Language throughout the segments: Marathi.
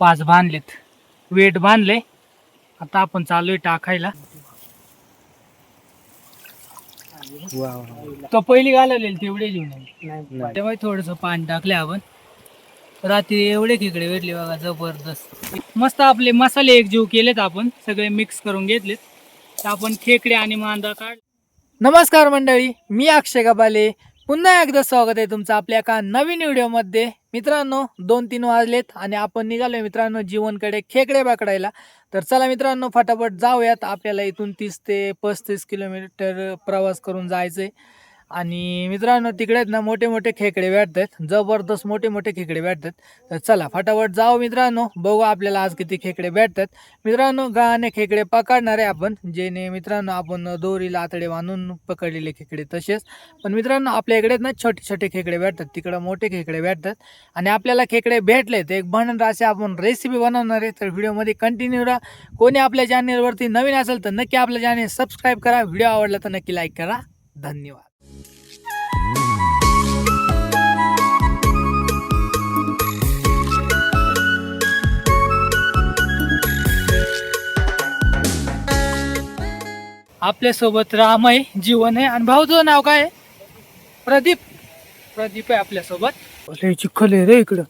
पाच बांधलेत. वेट बांधले. आता आपण चालू आहे टाकायला. तो पहिली घालवलेली तेवढे घेऊन. तेव्हा थोडस पाणी टाकले आपण. रात्री एवढे खेकडे भेटले बघा जबरदस्त. मस्त आपले मसाले एकजीव केलेत आपण. सगळे मिक्स करून घेतलेत. आपण खेकडे आणि मांदा काढ नमस्कार मंडळी मी अक्षय गबाले. पुन्हा एकदा स्वागत आहे तुमचं आपल्या एका नवीन व्हिडिओमध्ये. मित्रांनो दोन तीन वाजलेत आणि आपण निघालोय मित्रांनो जीवनकडे खेकडे पकडायला. तर चला मित्रांनो फटाफट जाऊयात. आपल्याला इथून तीस ते पस्तीस किलोमीटर प्रवास करून जायचंय. आणि मित्रांनो तिकडे आहेत ना मोठे मोठे खेकडे भेटतात जबरदस्त मोठे मोठे खेकडे भेटतात तर चला फटाफट जाऊ मित्रांनो. बघू आपल्याला आज किती खेकडे भेटतात मित्रांनो गाणे खेकडे पकडणार आहे आपण जेणे मित्रांनो आपण दोरीला आतडे बांधून पकडलेले खेकडे तसेच. पण मित्रांनो आपल्या इकडे ना छोटे छोटे खेकडे भेटतात तिकडं मोठे खेकडे भेटतात आणि आपल्याला खेकडे भेटले तर एक बनन असे आपण रेसिपी बनवणार आहे. तर व्हिडिओमध्ये कंटिन्यू राहा. कोणी आपल्या चॅनेलवरती नवीन असेल तर नक्की आपल्या चॅनेल सबस्क्राईब करा. व्हिडिओ आवडला तर नक्की लाईक करा. धन्यवाद. आपल्यासोबत राम आहे जीवन आहे आणि भाऊचं नाव काय? आहे प्रदीप. प्रदीप आहे आपल्यासोबत. चिखल आहे रे इकडं.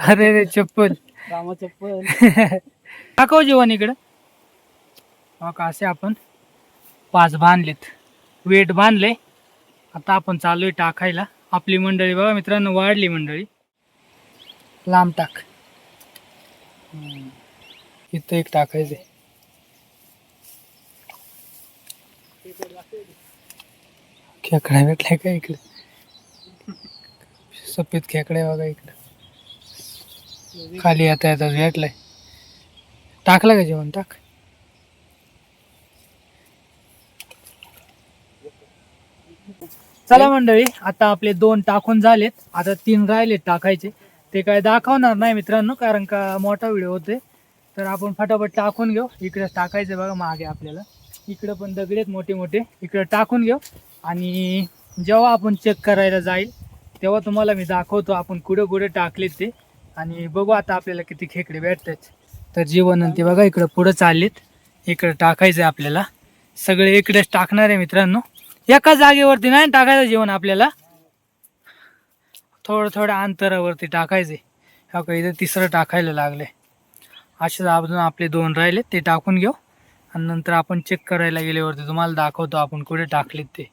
अरे रे चप्पल. रामा चप्पल. दाखव जीवन इकडं? हो का असे आपण पाच बांधलेत वेट बांधले. आता आपण चालू आहे टाकायला. आपली मंडळी बघा मित्रांनो वाढली मंडळी. लांब टाक. इथं एक टाकायचे खेकडा भेटलाय का इकडे? सफेद खेकडे बघा इकडे. खाली आता येतात भेटलाय. टाकला का जेवण? टाक. चला मंडळी आता आपले दोन टाकून झालेत. आता तीन राहिलेत टाकायचे. ते काय दाखवणार नाही मित्रांनो कारण का मोठा व्हिडिओ होते तर आपण फटाफट टाकून घेऊ. इकडे टाकायचे बघा मागे आपल्याला. इकडे पण दगडेत मोठे मोठे. इकडे टाकून घेऊ. आणि जेव्हा आपण चेक करायला जाईल तेव्हा तुम्हाला मी दाखवतो आपण कुठे कुठे टाकलेत ते. आणि बघू आता आपल्याला किती खेकडे भेटतात. तर जीवन ते बघा इकडं पुढं चाललेत. इकडं टाकायचं आहे आपल्याला. सगळे इकडेच टाकणार आहे मित्रांनो. एका जागेवरती नाही टाकायचं जेवण आपल्याला? थोडं थोड्या अंतरावरती टाकायचे. का इथं तिसरं टाकायला लागले. असेच अजून आपले दोन राहिले ते टाकून घेऊ. आणि नंतर आपण चेक करायला गेल्यावरती तुम्हाला दाखवतो आपण कुठे टाकलेत ते.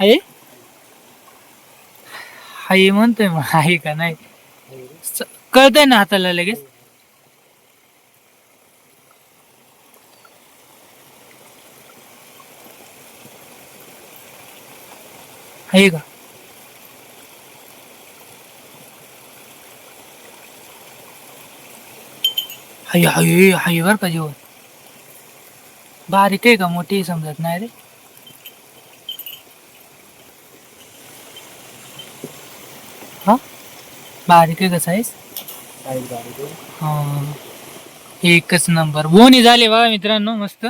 आहे हाय म्हणतोय मग आहे का नाही? स- कळतंय ना हाताला लगेच? आहे का? हाय हाय हाय बर का जेवण. बारीक आहे का? मोठी आहे समजत नाही रे. बारीक आहे का साईज हा. एकच नंबर बोनी झाली बघा मित्रांनो मस्त.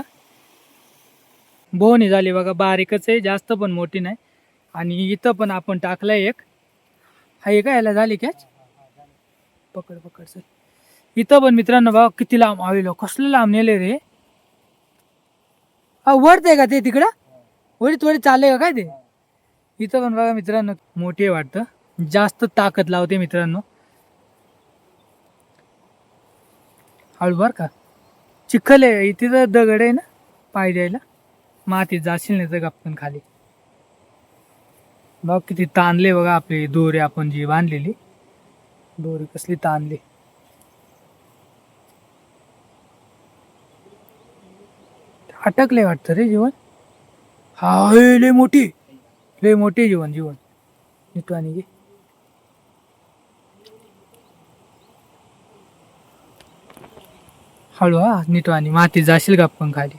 बोनी झाली बघा बारीकच आहे जास्त पण मोठी नाही. आणि इथं पण आपण टाकलंय एक. हा एक याला झाली कॅच पकड पकड सर इथं पण मित्रांनो बघा किती लांब आलेलो कसलं लांब नेले रे. हा वरते का ते तिकडं? वरी थोडी चालले का काय ते? इथं पण बघा मित्रांनो मोठी आहे वाटतं. जास्त ताकद लावते मित्रांनो. हळू बर का. चिखल आहे तिथं दगड आहे ना पाय द्यायला. माती जाशील नाही तर गप्पन खाली. बघ किती ताणले बघा आपली दोरी आपण जी बांधलेली. दोरी कसली ताणली. अटकले वाटतं रे जीवन. हा लय मोठी. लय मोठी जीवन जीवन. निघतो आणि हळू हा नीट आणि माती जाशील का पण खाली?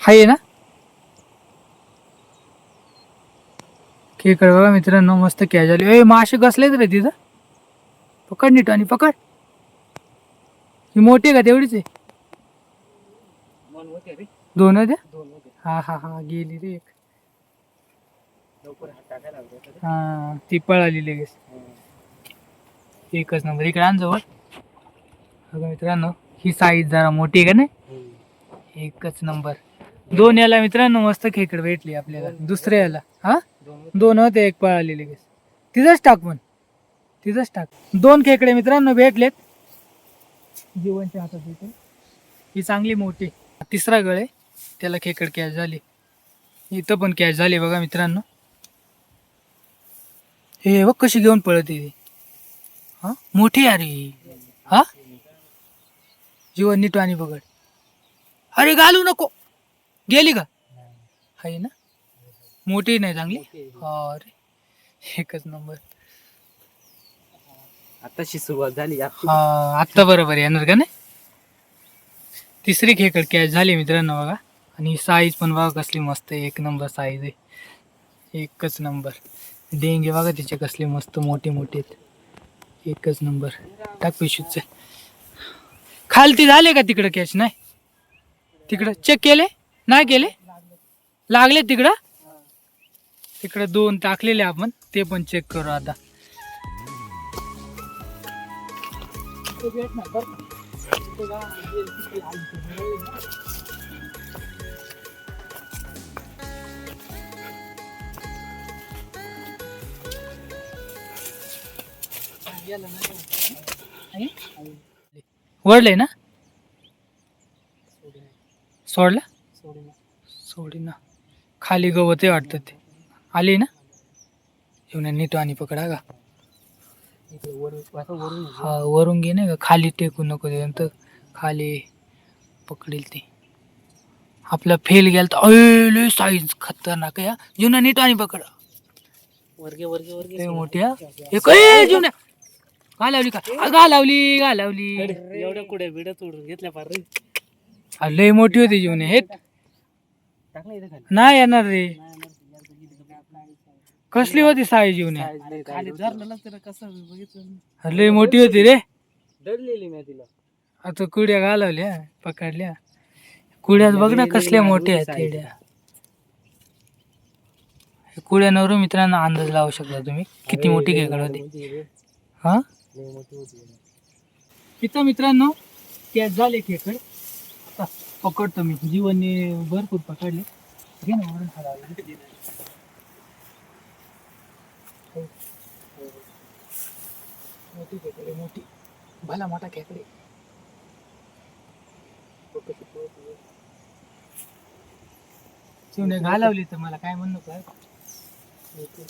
हाय ना? खेकडे बघा मित्रांनो मस्त कॅजल ए मासे कसलेत रे तिथं? पकड नीट आणि पकड. ही मोठी आहे का तेवढीच आहे? दोन होते हा हा हा गेली रे एक. हा ती पळाली लगेच. एकच नंबर. इकडे आण जवळ. बघा मित्रांनो ही साईज जरा मोठी आहे का नाही? एकच नंबर. दोन याला मित्रांनो मस्त खेकड भेटली आपल्याला. दुसऱ्या याला. हा? दोन होते एक पळालेले लगेच तिथंच टाक पण. तिथंच टाक. दोन खेकडे मित्रांनो भेटलेत. जीवनच्या हातात भेटले. ही चांगली मोठी. तिसरा गळ. आहे त्याला खेकड कॅच झाली. इथं पण कॅच झाली बघा मित्रांनो. हे बघ कशी घेऊन पळत आहे ती. हा? मोठी अरे हा? जीवन नीट आणि बघड. अरे घालू नको. गेली का? आहे ना? मोठी नाही चांगली? अरे एकच नंबर. आताशी सुरुवात झाली. हा आत्ता बरोबर येणार का नाही? तिसरी खेकड कॅच झाली मित्रांनो बघा. आणि साईज पण बघा कसली मस्त आहे. एक नंबर साईज आहे. एकच नंबर. डेंगे बघा तिचे कसले मस्त मोठे मोठे आहेत. एकच नंबर. टाक पिशूच खालती झाले का तिकडं कॅश नाही? तिकडं चेक केले? नाही केले? लागले तिकडं? तिकडं दोन टाकलेले आपण ते पण चेक करू आता. वडले ना. सोडला. सोडी ना. खाली गवत आहे वाटतं ते. आली ना? येऊन नीट आणि पकडा का हा वरून घे नाही का खाली टेकू नको नंतर खाली पकडेल ते. आपला फेल गेला तर अय साईज खतरनाक आहे हा. जुना नीट आणि पकड. वर्गे वर्गे वर्गे लय मोठी हा. एक जुन्या घालावली का? घालावली घालावली. एवढ्या कुठे बिड्या तोडून घेतल्या पार रे. लय मोठी होती जुने हे टाकला इथे खाली. नाही येणार रे. कसली होती साईज जुन्या खाली धरलं ना त्याला कसं बघितलं लय मोठी होती रे. दडलेली मी तिला. आता कुड्या घालवल्या पकडल्या. कुड्यात बघ ना कसल्या मोठ्या आहेत किड्या. कुड्यावर मित्रांनो अंदाज लावू शकता तुम्ही? किती मोठी खेकड होती. हा? इथं मित्रांनो कॅच झाले खेकड आता पकडतो मी. जीवनने भरपूर पकडले. घे ना वरून खाली. मोठी खेकडे मोठी. भला मोठा खेकडे. शिवने घालवली तर मला काय म्हणणं काय मोठी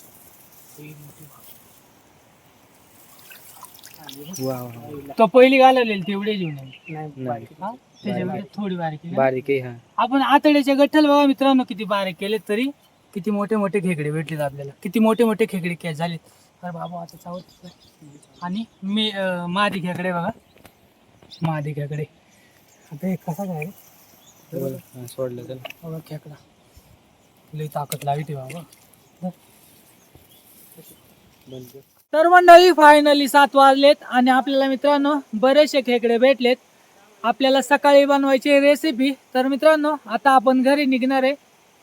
तो पहिली घालवलेली तेवढे जीव नाही हा? त्याच्यामध्ये थोडी बारीक आहे. बारीक आहे हा. आपण आतड्याच्या गठ्ठल बघा मित्रांनो किती बारीक केले तरी. किती मोठे मोठे खेकडे भेटलेत आपल्याला. किती मोठे मोठे खेकडे कॅच झालेत. अरे बाबा आता चावत आणि मी अं, मादी खेकडे बघा. मादी खेकडे. आता हे कसा काय हा, सोडलं त्याला. बघा खेकडा. लई ताकद लावी ते बाबा. म्हणजे? तर मंडळी फायनली सात वाजलेत आणि आपल्याला मित्रांनो बरेचसे खेकडे भेटलेत. आपल्याला सकाळी बनवायची रेसिपी तर मित्रांनो आता आपण घरी निघणार आहे.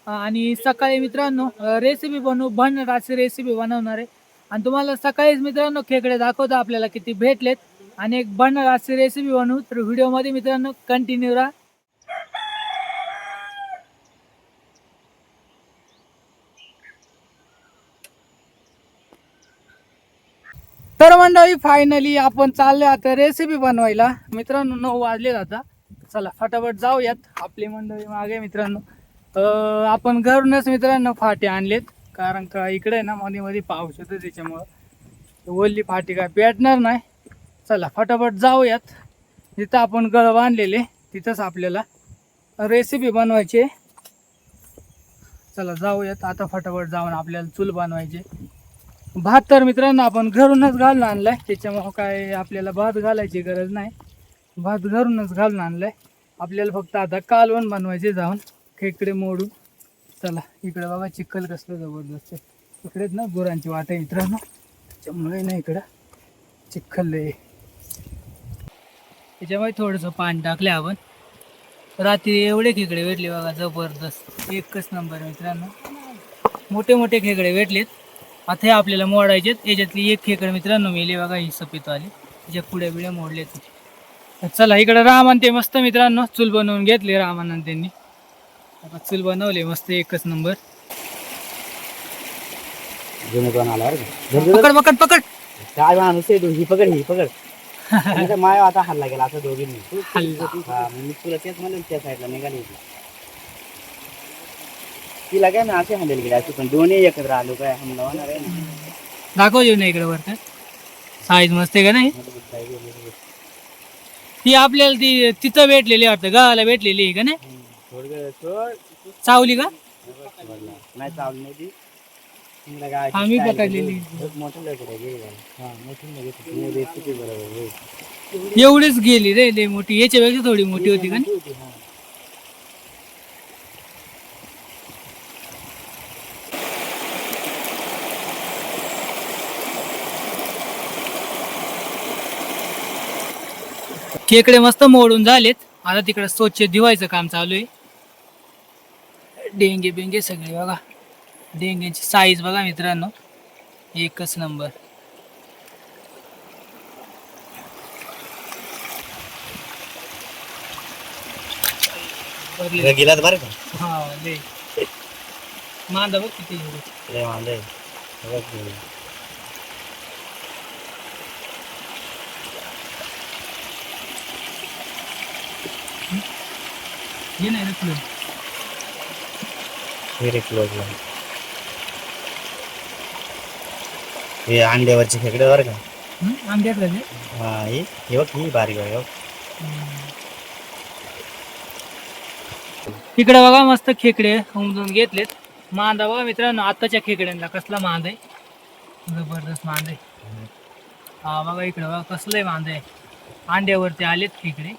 आणि सकाळी मित्रांनो रेसिपी बनवू बनराची रेसिपी बनवणार आहे. आणि तुम्हाला सकाळीच मित्रांनो खेकडे दाखवतो आपल्याला किती भेटलेत. आणि एक बनराची रेसिपी बनवू. तर व्हिडिओमध्ये मित्रांनो कंटिन्यू राहा तर मंडळी फायनली आपण चाललो आता रेसिपी बनवायला. मित्रांनो नऊ वाजले आता. चला फटाफट जाऊयात आपली मंडळी मागे मित्रांनो. आपण घरूनच मित्रांनो फाटे आणलेत. कारण का इकडे ना मध्ये मध्ये पाऊस येतो त्याच्यामुळं. ओल्ली फाटी काय पेटणार नाही. चला फटाफट जाऊयात. जिथं आपण गळ बांधलेले तिथंच आपल्याला रेसिपी बनवायची आहे. चला जाऊयात. आता फटाफट जाऊन आपल्याला चूल बनवायची भात तर मित्रांनो आपण घरूनच घालून आणलाय. त्याच्यामुळं काय आपल्याला भात घालायची गरज नाही. भात घरूनच घालून आणलाय. आपल्याला फक्त आता कालवण बनवायचे जाऊन. खेकडे मोडून चला इकडे बाबा चिखल कसलं जबरदस्त इकडेच ना गुरांची वाट आहे मित्रांनो. त्याच्यामुळे ना इकडं. चिखल आहे. त्याच्यामुळे थोडंसं पाणी टाकले आपण. रात्री एवढे खेकडे भेटले बघा जबरदस्त. एकच नंबर मित्रांनो. मोठे मोठे खेकडे भेटलेत. आता हे आपल्याला मोडायचेत याच्यातली एक खेकडे मित्रांनो मेली बघा ही सफेदवाली त्याच्या पुढे बिड्या मोडलेत तर चला इकडे रामान ते मस्त मित्रांनो चूल बनवून घेतली रामानं त्यांनी. आता चूल बनवले मस्त एकच नंबर. पकड पकड पकड. काय माणूस आहे तू ही पकड ही पकड. आणि त्या माया आता हल्ला गेला आता दोघींनी. हल्ला. हा मग मी तुला तेच म्हणलं त्या साईडला निघाली होती. तिला काय ना असे हँडल केले असे पण दोन्ही एकत्र आलो काय हमला होणार आहे ना. दाखव येऊ ना इकडे वरती साईज मस्त आहे का नाही? ती आपल्याला ती तिथं भेटलेली वाटतं गावाला भेटलेली आहे का नाही? थोडं वेळ सोड चावली का? नाही चावली नाही ती. तिला काय मी पकडलेली. मोठं लय हा मोठं लगेच किती बरोबर होय. एवढीच गेली रे लय मोठी. याच्यापेक्षा थोडी मोठी होती का नाही? खेकडे मस्त मोडून झालेत. आता तिकडे स्वच्छ धुवायचं काम चालू आहे. डेंगे बेंगे सगळे बघा. डेंग्याची साईज बघा मित्रांनो. एकच नंबर. गेलात बरं का? हा मांदा बघ किती आहे. हे नाही रे फुलं. क्लोजला हे अंड्यावरचे खेकडे बरं का? ते? हा ही हे बघ ही बारीक आहे बघ. इकडे बघा मस्त खेकडे उमजून घेतलेत. मांदा बघा मित्रांनो आताच्या खेकड्यांना कसला मांद आहे. जबरदस्त मांद आहे. हा बघा इकडे बघा कसलंय मांद आहे. अंड्यावरती आलेत खेकडे.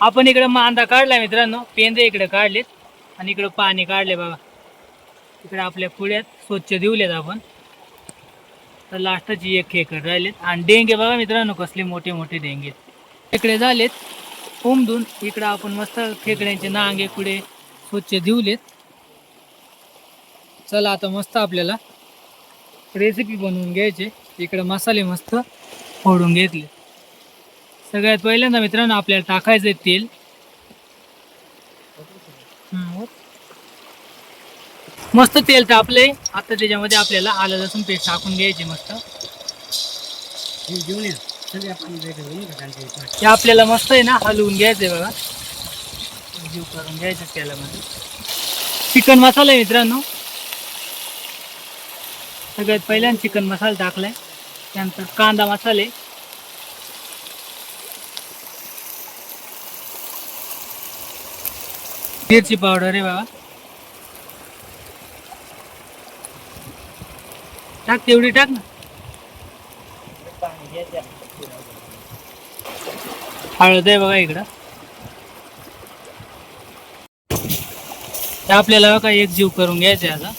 आपण इकडे मांदा काढला मित्रांनो पेंदे इकडे काढलेत आणि इकडं पाणी काढले बघा. इकडे आपल्या पुढ्यात स्वच्छ दिवलेत आपण. तर लास्टची एक खेकड राहिलेत. आणि डेंगे बघा मित्रांनो कसले मोठे मोठे डेंगे. इकडे झालेत उमधून इकडं आपण मस्त खेकड्यांचे नांगे पुढे स्वच्छ देऊलेत चला आता मस्त आपल्याला रेसिपी बनवून घ्यायचे. इकडे मसाले मस्त फोडून घेतले सगळ्यात पहिल्यांदा मित्रांनो आपल्याला टाकायचं आहे तेल. मस्त तेल तापले आता त्याच्यामध्ये आपल्याला आलं लसूण पेस्ट टाकून घ्यायची मस्त. ते हे आपल्याला मस्त आहे ना हलवून घ्यायचंय बघा. जीव करून घ्यायचं तेलामध्ये चिकन मसाला आहे मित्रांनो. सगळ्यात पहिल्यांदा चिकन मसाला टाकलाय. त्यानंतर कांदा मसाले मिरची पावडर आहे बाबा. टाक तेवढी टाक ना. हळद आहे बघा इकडं. ते आपल्याला बघा एक जीव करून घ्यायचे आता.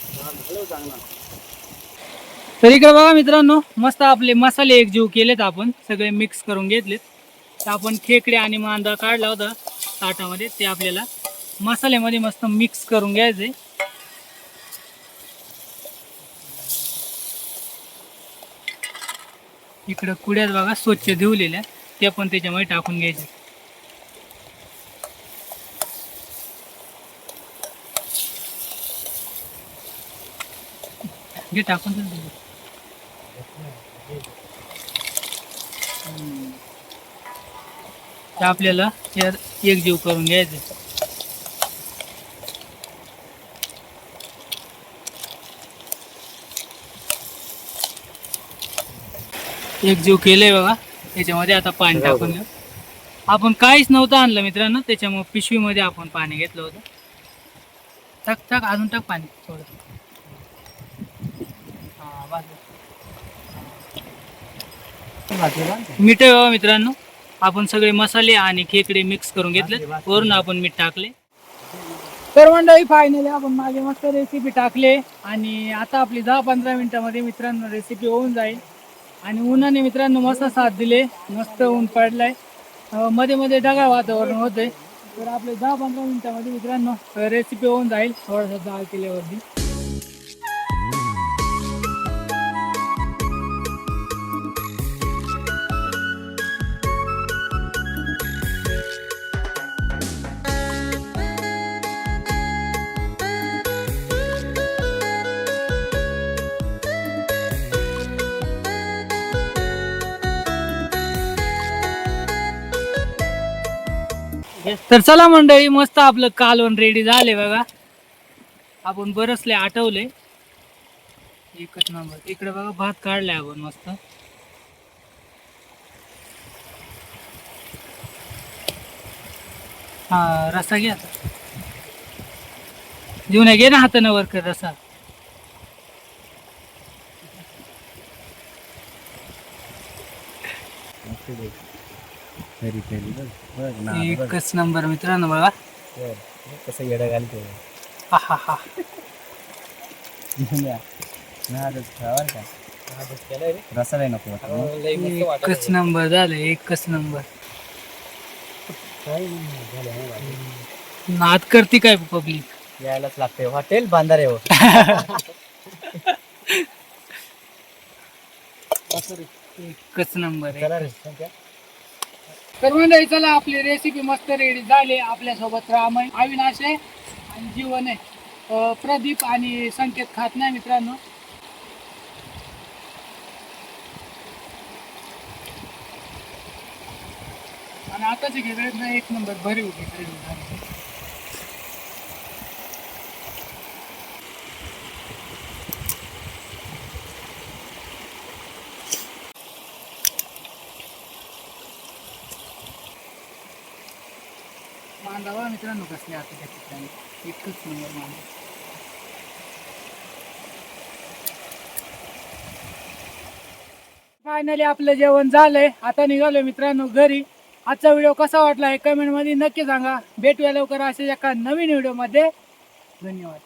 तर इकडे बघा मित्रांनो मस्त आपले मसाले एक जीव केलेत आपण. सगळे मिक्स करून घेतलेत. तर आपण खेकडे आणि मांदा काढला होता ताटामध्ये ते आपल्याला मसाल्यामध्ये मस्त मिक्स करून घ्यायचे. इकडं कुड्यात बघा स्वच्छ धुवलेल्या त्या पण त्याच्यामध्ये टाकून घ्यायचे. घे टाकून आपल्याला यात एक जीव करून घ्यायचे. एक जीव केलंय बघा. त्याच्यामध्ये आता पाणी टाकून घेऊ आपण काहीच नव्हतं आणलं मित्रांनो. त्याच्यामुळे पिशवीमध्ये आपण पाणी घेतलं होतं. टाक टाक अजून टाक पाणी थोडं. हा. मीठ आहे बघा मित्रांनो. आपण सगळे मसाले आणि खेकडे मिक्स करून घेतले वरून आपण मीठ टाकले. तर मंडळी फायनली आपण मागे मस्त रेसिपी टाकले. आणि आता आपली दहा पंधरा मिनिटामध्ये मित्रांनो रेसिपी होऊन जाईल. आणि उन्हाने मित्रांनो मस्त साथ दिले. मस्त ऊन पडलाय. मध्ये मध्ये ढगाळ वातावरण होते तर आपले दहा पंधरा मिनिटामध्ये मित्रांनो रेसिपी होऊन जाईल. थोडासा दहा केल्यावरती. तर चला मंडळी मस्त आपलं कालवण रेडी झाले बघा. आपण बरसले आठवले. एकच नंबर इकडे बघा भात काढलाय आपण मस्त. हा रसा घ्या घेऊन घे ना हातानं वर कर रसा. बघ ना बघ. एकच नंबर मित्रांनो बघा. बघ. कसं येडं घालतो हा हा हा. का. नको. एकच नंबर झालं एकच नंबर. नाद करते काय पब्लिक यायलाच लागते हॉटेल बांधारे हो. एकच नंबर आहे. चला रे संख्या. तर मंडळी चला आपली रेसिपी मस्त रेडी झाली. आपल्यासोबत राम आहे अविनाश आहे आणि जीवन आहे. प्रदीप आणि संकेत खात नाही मित्रांनो. आणि आताची खेळ एक नंबर भरीव होती झाली मित्रांनो कसले आता त्या ठिकाणी एकच नंबर मांडा फायनली आपलं जेवण झालंय. आता निघालोय मित्रांनो घरी. आजचा व्हिडिओ कसा वाटला हे कमेंटमध्ये नक्की सांगा. भेटूया लवकर असेच एका नवीन व्हिडिओमध्ये धन्यवाद.